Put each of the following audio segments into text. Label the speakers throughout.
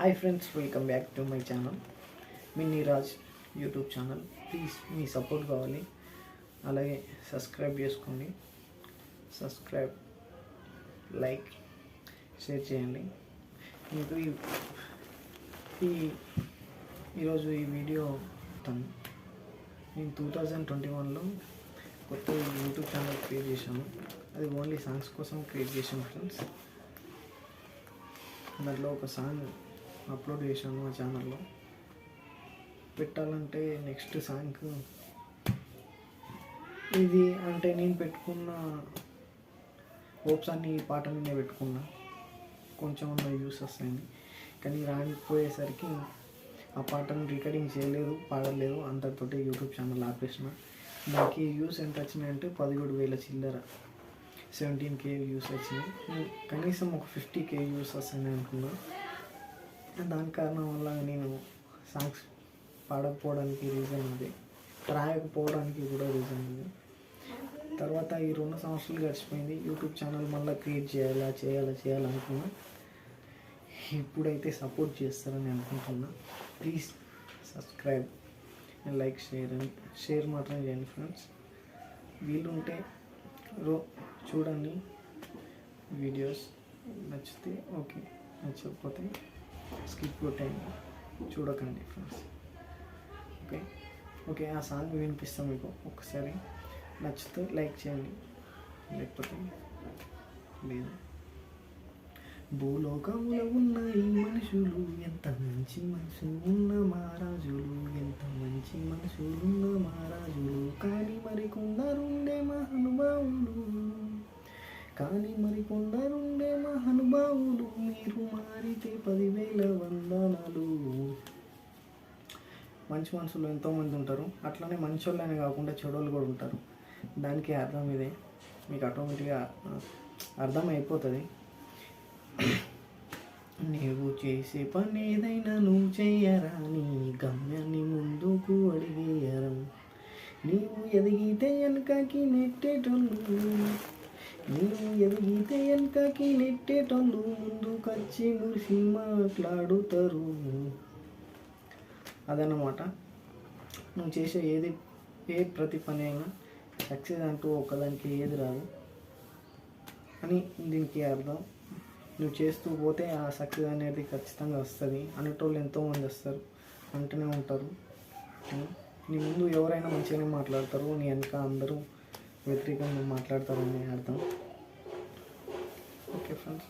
Speaker 1: Hi friends welcome back to my channel me Neeraj YouTube channel please మీ support కావాలి. అలాగే subscribe చేసుకోండి. Subscribe like share చేయండి. మీకు ఈ ఈ ఈరోజు ఈ వీడియో తను. నేను టూ థౌజండ్ ట్వంటీ వన్లో కొత్త యూట్యూబ్ ఛానల్ క్రియేట్ చేశాను. అది ఓన్లీ సాంగ్స్ కోసం క్రియేట్ చేశాను ఫ్రెండ్స్ దాంట్లో ఒక సాంగ్ అప్లోడ్ చేశాను మా ఛానల్లో పెట్టాలంటే నెక్స్ట్ సాంగ్ ఇది అంటే నేను పెట్టుకున్న హోప్స్ అన్ని ఈ పాట నేనే పెట్టుకున్నా. కొంచెం ఉన్న యూస్ వస్తాయని. కానీ రానిపోయేసరికి ఆ పాటను రికార్డింగ్ చేయలేదు పాడలేదు. అంతటితోటి యూట్యూబ్ ఛానల్ ఆపేసిన. నాకు వ్యూస్ ఎంత వచ్చినాయంటే పదిహేడు వేల చిల్లర. సెవెంటీన్ కే వ్యూస్ వచ్చినాయి. కనీసం ఒక ఫిఫ్టీ కే వ్యూస్ వస్తాయని అనుకున్నాను దాని కారణం వల్ల నేను సాంగ్స్ పాడకపోవడానికి రీజన్ ఉంది. రాయకపోవడానికి కూడా రీజన్ ఉంది. తర్వాత ఈ రెండు సంవత్సరాలు గడిచిపోయింది. యూట్యూబ్ ఛానల్ మళ్ళీ క్రియేట్ చేయాలా చేయాలా చేయాలనుకున్నా ఇప్పుడైతే సపోర్ట్ చేస్తారని అనుకుంటున్నా. Please subscribe and like share and share మాత్రం చేయండి ఫ్రెండ్స్ వీలుంటే రో చూడండి వీడియోస్ నచ్చితే ఓకే నచ్చకపోతే స్కిప్ కొట్టండి చూడకండి ఫ్రెండ్స్. ఓకే? ఓకే ఆ సాంగ్ వినిపిస్తాం మీకు ఒకసారి నచ్చితే లైక్ చేయండి. లేకపోతే లేదు. భూలోకంలో ఉన్న ఈ మనుషులు ఎంత మంచి మనుషులు ఉన్న మహారాజులు ఎంత మంచి మనుషులు ఉన్న మహారాజులు. కానీ మరి కొందరుండే మహానుభావులు కానీ మరి కొందరుండే మహానుభావులు మీరు మా పదివేల వందనాలు. మంచి మనుషులు ఎంతోమంది ఉంటారు. అట్లనే మంచి వాళ్ళని కాకుండా చెడోళ్ళు కూడా ఉంటారు. దానికి అర్థం ఇదే. మీకు ఆటోమేటిక్గా అర్థం అయిపోతుంది నీవు చేసే పని ఏదైనా నువ్వు చేయరా నీ గమ్యాన్ని ముందుకు అడిగేయరం? నీవు ఎదిగితే వెనకకి నెట్టేటోళ్ళు నీవు ఎదిగితే వెనకకి నెట్టేటోళ్ళు ముందుకొచ్చి మురిసి మాట్లాడుతారు. అదన్నమాట. నువ్వు చేసే ఏది ఏ ప్రతి పని అయినా సక్సెస్ అంటూ ఒకదానికి ఏది రాదు అని దీనికి అర్థం. నువ్వు చేస్తూ పోతే ఆ సక్సెస్ అనేది ఖచ్చితంగా వస్తుంది. అనేటోళ్ళు ఎంతోమంది వస్తారు. అంటూనే ఉంటారు. నీ ముందు ఎవరైనా మంచిగానే మాట్లాడతారు. నీ వెనక అందరూ వ్యతిరేకంగా మాట్లాడతారని అర్థం. Okay friends.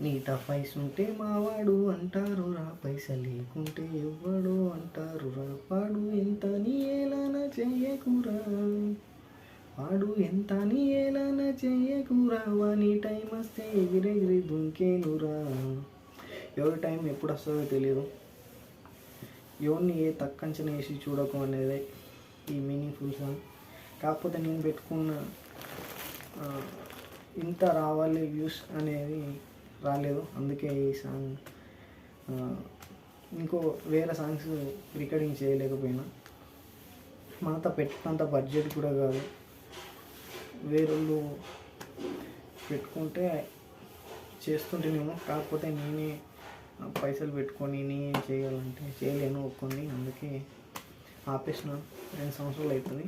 Speaker 1: నీట పైస ఉంటే మావాడు అంటారు రా పైస లేకుంటే ఎవ్వడు అంటారు రా వాడు ఎంత నీ ఏలన చెయ్యకురా వాడు ఎంత నీ ఏలన చెయ్యకురా వాని టైం వస్తే ఎగిరెగిరి దుంకేనురా. ఎవరి టైం ఎప్పుడు వస్తుందో తెలియదు ఎవరిని ఏ తక్కంచన వేసి చూడకు అనేది ఈ మీనింగ్ఫుల్ సాంగ్ కాకపోతే నేను పెట్టుకున్న ఇంత రావాలి వ్యూస్ అనేది రాలేదు. అందుకే ఈ సాంగ్ ఇంకో వేరే సాంగ్స్ రికార్డింగ్ చేయలేకపోయినా. మనతో పెట్టినంత బడ్జెట్ కూడా కాదు. వేరేళ్ళు పెట్టుకుంటే చేస్తుంటేనేమో కాకపోతే నేనే పైసలు పెట్టుకొని చేయాలంటే చేయలేను ఒక్కొని అందుకే ఆపేసిన. రెండు సంవత్సరాలు అవుతుంది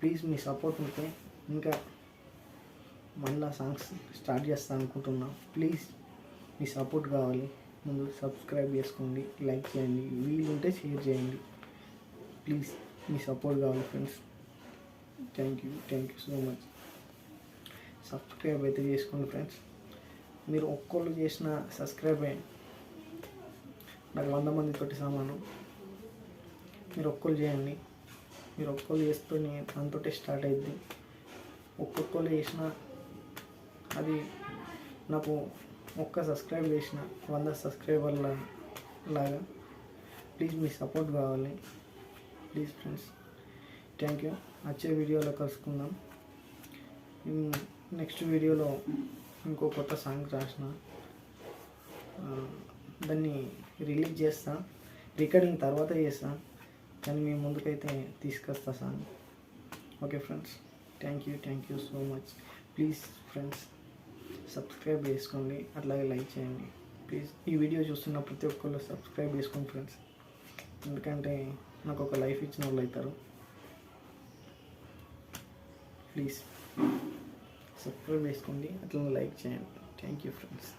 Speaker 1: ప్లీజ్ మీ సపోర్ట్ ఉంటే ఇంకా మళ్ళీ సాంగ్స్ స్టార్ట్ చేస్తా అనుకుంటున్నా. ప్లీజ్ మీ సపోర్ట్ కావాలి. ముందు సబ్స్క్రైబ్ చేసుకోండి లైక్ చేయండి వీలుంటే షేర్ చేయండి. ప్లీజ్ మీ సపోర్ట్ కావాలి friends. Thank you thank you so much. Subscribe అయితే చేసుకోండి ఫ్రెండ్స్. మీరు ఒక్కళ్ళు చేసిన సబ్స్క్రైబ్ అయ్యండి నాకు వంద మందితోటి సమానం. మీరు ఒక్కరు చేయండి. మీరు ఒక్కరు చేస్తూనే దానితోటే స్టార్ట్ అయింది ఒక్కొక్కరు చేసిన అది నాకు ఒక్క సబ్స్క్రైబ్ చేసిన వంద సబ్స్క్రైబర్ల లాగా ప్లీజ్ మీ సపోర్ట్ కావాలి. Please friends thank you. వచ్చే వీడియోలో కలుసుకుందాం. నెక్స్ట్ వీడియోలో ఇంకో కొత్త సాంగ్ రాసిన దాన్ని రిలీజ్ చేస్తా. రికార్డింగ్ తర్వాత చేస్తా. కానీ మీ ముందుకైతే తీసుకొస్తా sir. Okay friends. Thank you thank you so much please friends subscribe చేసుకోండి. అట్లాగే లైక్ చేయండి. ప్లీజ్ ఈ వీడియో చూస్తున్న ప్రతి ఒక్కళ్ళు సబ్స్క్రైబ్ చేసుకోండి ఫ్రెండ్స్ ఎందుకంటే నాకు ఒక లైఫ్ ఇచ్చిన వాళ్ళు అవుతారు. ప్లీజ్ సబ్స్క్రైబ్ చేసుకోండి. అట్లా లైక్ చేయండి. Thank you friends